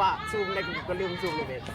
ว่าซูมในกูก็ลืมซูมเลยเบสกู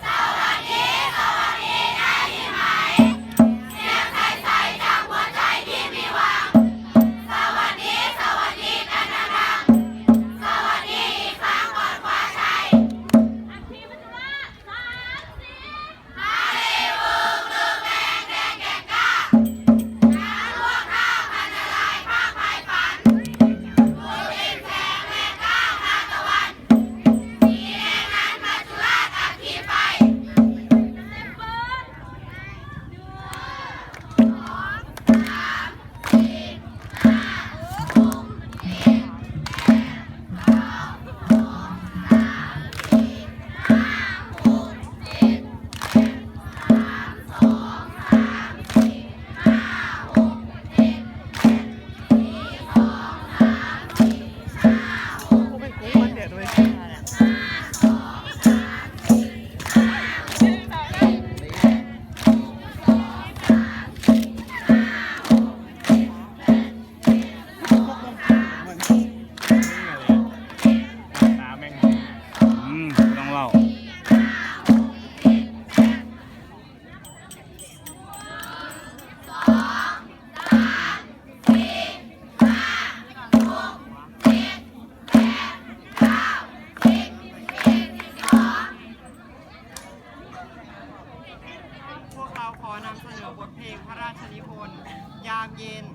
ขอนำเสนอบทเพลงพระราชนิพนธ์ยามเย็น